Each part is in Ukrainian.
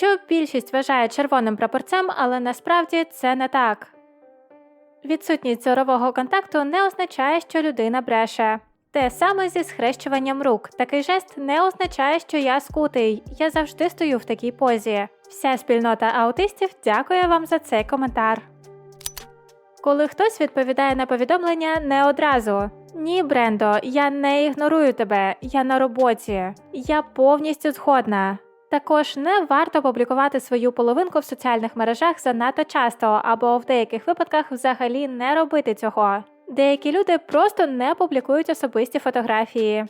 що більшість вважає червоним прапорцем, але насправді це не так. Відсутність зорового контакту не означає, що людина бреше. Те саме зі схрещуванням рук. Такий жест не означає, що я скутий. Я завжди стою в такій позі. Вся спільнота аутистів дякує вам за цей коментар. Коли хтось відповідає на повідомлення не одразу. Ні, Брендо, я не ігнорую тебе, я на роботі. Я повністю згодна. Також не варто публікувати свою половинку в соціальних мережах занадто часто, або в деяких випадках взагалі не робити цього. Деякі люди просто не публікують особисті фотографії.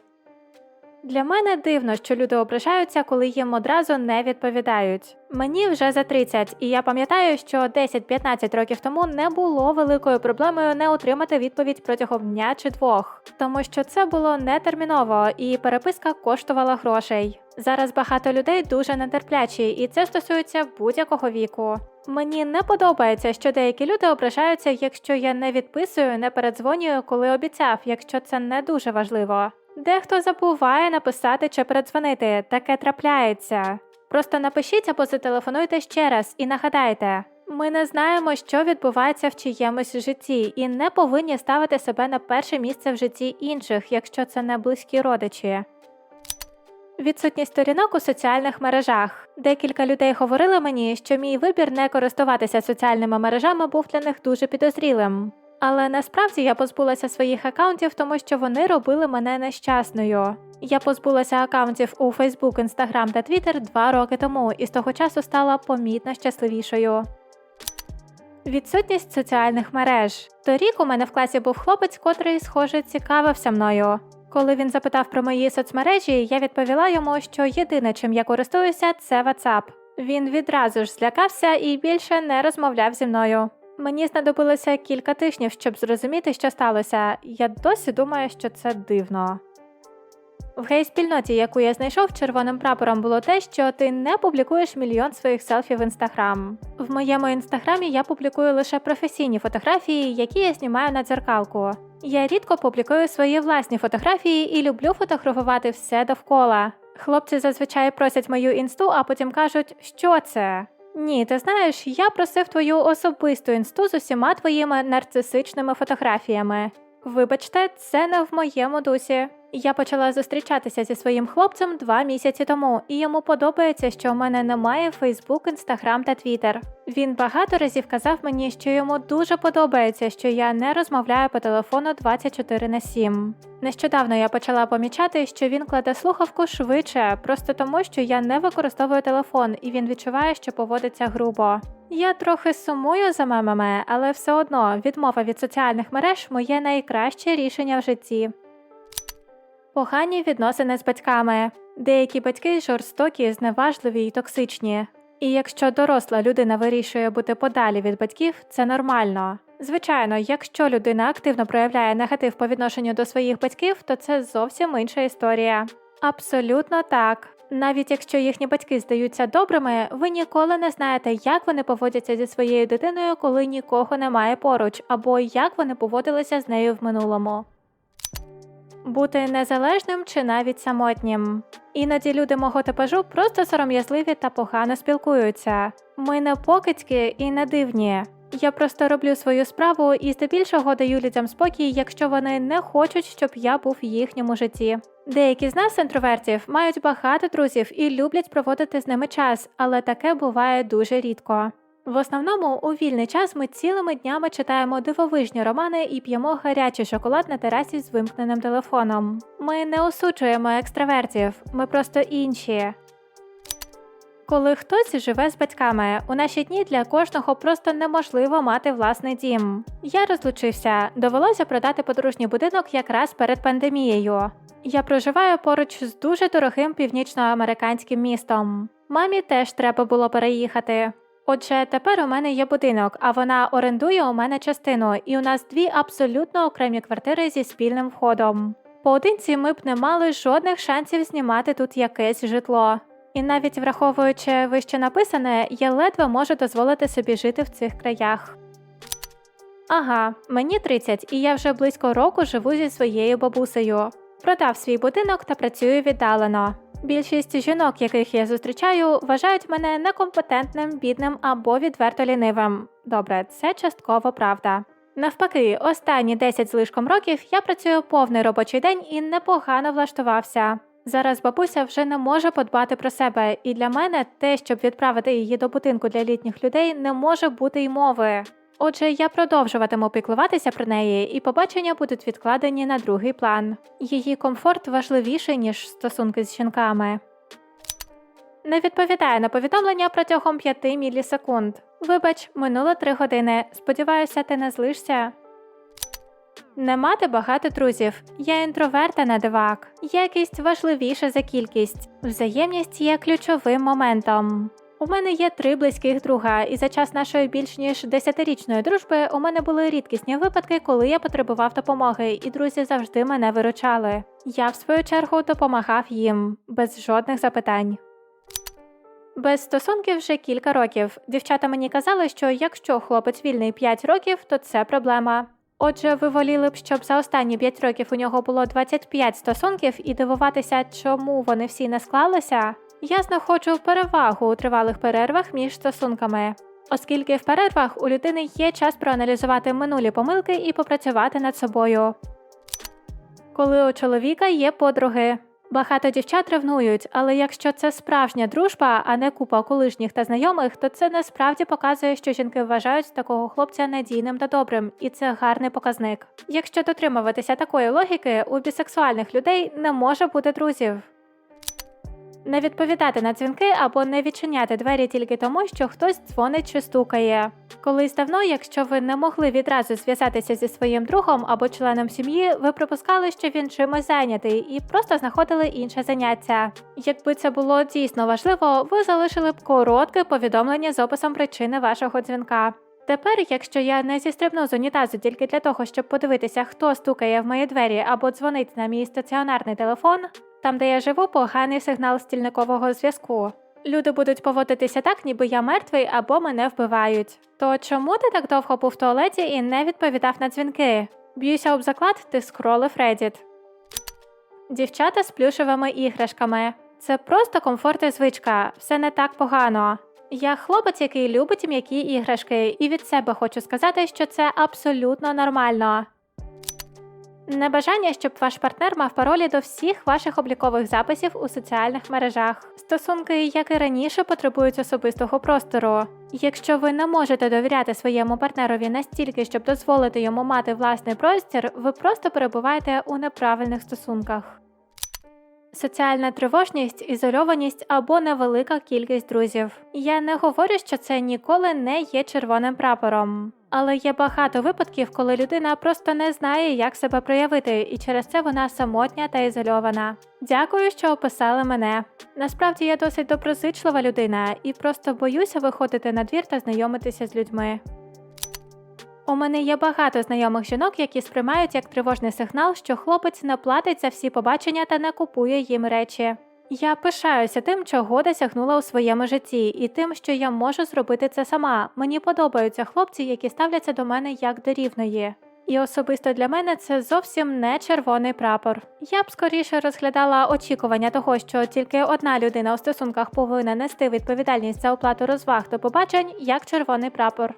Для мене дивно, що люди ображаються, коли їм одразу не відповідають. Мені вже за 30, і я пам'ятаю, що 10-15 років тому не було великою проблемою не отримати відповідь протягом дня чи двох, тому що це було нетерміново і переписка коштувала грошей. Зараз багато людей дуже нетерплячі, і це стосується будь-якого віку. Мені не подобається, що деякі люди ображаються, якщо я не відписую, не передзвонюю, коли обіцяв, якщо це не дуже важливо. Дехто забуває написати чи передзвонити, таке трапляється. Просто напишіть або зателефонуйте ще раз і нагадайте. Ми не знаємо, що відбувається в чиємусь житті, і не повинні ставити себе на перше місце в житті інших, якщо це не близькі родичі. Відсутність сторінок у соціальних мережах. Декілька людей говорили мені, що мій вибір не користуватися соціальними мережами був для них дуже підозрілим. Але насправді я позбулася своїх акаунтів, тому що вони робили мене нещасною. Я позбулася акаунтів у Facebook, Instagram та Twitter два роки тому і з того часу стала помітно щасливішою. Відсутність соціальних мереж. Торік у мене в класі був хлопець, котрий, схоже, цікавився мною. Коли він запитав про мої соцмережі, я відповіла йому, що єдине, чим я користуюся, це WhatsApp. Він відразу ж злякався і більше не розмовляв зі мною. Мені знадобилося кілька тижнів, щоб зрозуміти, що сталося. Я досі думаю, що це дивно. В гей-спільноті, яку я знайшов, червоним прапором було те, що ти не публікуєш мільйон своїх селфі в інстаграм. В моєму інстаграмі я публікую лише професійні фотографії, які я знімаю на дзеркалку. Я рідко публікую свої власні фотографії і люблю фотографувати все довкола. Хлопці зазвичай просять мою інсту, а потім кажуть, що це. Ні, ти знаєш, я просив твою особисту інсту з усіма твоїми нарцисичними фотографіями. Вибачте, це не в моєму дусі. Я почала зустрічатися зі своїм хлопцем два місяці тому, і йому подобається, що в мене немає Фейсбук, Інстаграм та Твіттер. Він багато разів казав мені, що йому дуже подобається, що я не розмовляю по телефону 24 на 7. Нещодавно я почала помічати, що він кладе слухавку швидше, просто тому, що я не використовую телефон, і він відчуває, що поводиться грубо. Я трохи сумую за мемами, але все одно відмова від соціальних мереж моє найкраще рішення в житті. Погані відносини з батьками. Деякі батьки жорстокі, зневажливі і токсичні. І якщо доросла людина вирішує бути подалі від батьків, це нормально. Звичайно, якщо людина активно проявляє негатив по відношенню до своїх батьків, то це зовсім інша історія. Абсолютно так. Навіть якщо їхні батьки здаються добрими, ви ніколи не знаєте, як вони поводяться зі своєю дитиною, коли нікого немає поруч, або як вони поводилися з нею в минулому. Бути незалежним чи навіть самотнім. Іноді люди мого типажу просто сором'язливі та погано спілкуються. Ми не покидьки і не дивні. Я просто роблю свою справу і здебільшого даю людям спокій, якщо вони не хочуть, щоб я був в їхньому житті. Деякі з нас, інтровертів, мають багато друзів і люблять проводити з ними час, але таке буває дуже рідко. В основному у вільний час ми цілими днями читаємо дивовижні романи і п'ємо гарячий шоколад на терасі з вимкненим телефоном. Ми не осуджуємо екстравертів, ми просто інші. Коли хтось живе з батьками, у наші дні для кожного просто неможливо мати власний дім. Я розлучився, довелося продати подружній будинок якраз перед пандемією. Я проживаю поруч з дуже дорогим північноамериканським містом. Мамі теж треба було переїхати. Отже, тепер у мене є будинок, а вона орендує у мене частину, і у нас дві абсолютно окремі квартири зі спільним входом. Поодинці ми б не мали жодних шансів знімати тут якесь житло. І навіть враховуючи вище написане, я ледве можу дозволити собі жити в цих краях. Ага, мені 30, і я вже близько року живу зі своєю бабусею. Продав свій будинок та працюю віддалено. Більшість жінок, яких я зустрічаю, вважають мене некомпетентним, бідним або відверто лінивим. Добре, це частково правда. Навпаки, останні 10 з лишком років я працюю повний робочий день і непогано влаштувався. Зараз бабуся вже не може подбати про себе, і для мене те, щоб відправити її до будинку для літніх людей, не може бути й мови. Отже, я продовжуватиму піклуватися про неї, і побачення будуть відкладені на другий план. Її комфорт важливіший, ніж стосунки з жінками. Не відповідає на повідомлення протягом 5 мілісекунд. Вибач, минуло 3 години. Сподіваюся, ти не злишся. Не мати багато друзів. Я інтроверт, а не дивак. Якість важливіша за кількість. Взаємність є ключовим моментом. У мене є три близьких друга, і за час нашої більш ніж десятирічної дружби у мене були рідкісні випадки, коли я потребував допомоги, і друзі завжди мене виручали. Я, в свою чергу, допомагав їм без жодних запитань. Без стосунків вже кілька років. Дівчата мені казали, що якщо хлопець вільний 5 років, то це проблема. Отже, ви воліли б, щоб за останні 5 років у нього було 25 стосунків і дивуватися, чому вони всі не склалися? Я знаходжу перевагу у тривалих перервах між стосунками, оскільки в перервах у людини є час проаналізувати минулі помилки і попрацювати над собою. Коли у чоловіка є подруги. Багато дівчат ревнують, але якщо це справжня дружба, а не купа колишніх та знайомих, то це насправді показує, що жінки вважають такого хлопця надійним та добрим, і це гарний показник. Якщо дотримуватися такої логіки, у бісексуальних людей не може бути друзів. Не відповідати на дзвінки або не відчиняти двері тільки тому, що хтось дзвонить чи стукає. Колись давно, якщо ви не могли відразу зв'язатися зі своїм другом або членом сім'ї, ви припускали, що він чимось зайнятий, і просто знаходили інше заняття. Якби це було дійсно важливо, ви залишили б коротке повідомлення з описом причини вашого дзвінка. Тепер, якщо я не зістрибну з унітазу тільки для того, щоб подивитися, хто стукає в мої двері або дзвонить на мій стаціонарний телефон, там, де я живу, поганий сигнал стільникового зв'язку. Люди будуть поводитися так, ніби я мертвий або мене вбивають. То чому ти так довго був в туалеті і не відповідав на дзвінки? Б'юся об заклад, ти скролив Reddit. Дівчата з плюшевими іграшками. Це просто комфорт і звичка, все не так погано. Я хлопець, який любить м'які іграшки, і від себе хочу сказати, що це абсолютно нормально. Небажання, щоб ваш партнер мав паролі до всіх ваших облікових записів у соціальних мережах. Стосунки, як і раніше, потребують особистого простору. Якщо ви не можете довіряти своєму партнерові настільки, щоб дозволити йому мати власний простір, ви просто перебуваєте у неправильних стосунках. Соціальна тривожність, ізольованість або невелика кількість друзів. Я не говорю, що це ніколи не є червоним прапором. Але є багато випадків, коли людина просто не знає, як себе проявити, і через це вона самотня та ізольована. Дякую, що описали мене. Насправді я досить доброзичлива людина і просто боюся виходити на двір та знайомитися з людьми. У мене є багато знайомих жінок, які сприймають як тривожний сигнал, що хлопець не платить за всі побачення та не купує їм речі. Я пишаюся тим, чого досягнула у своєму житті, і тим, що я можу зробити це сама. Мені подобаються хлопці, які ставляться до мене як до рівної. І особисто для мене це зовсім не червоний прапор. Я б скоріше розглядала очікування того, що тільки одна людина у стосунках повинна нести відповідальність за оплату розваг та побачень як червоний прапор.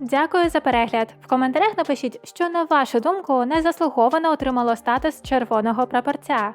Дякую за перегляд. В коментарях напишіть, що на вашу думку незаслуговано отримало статус червоного прапорця.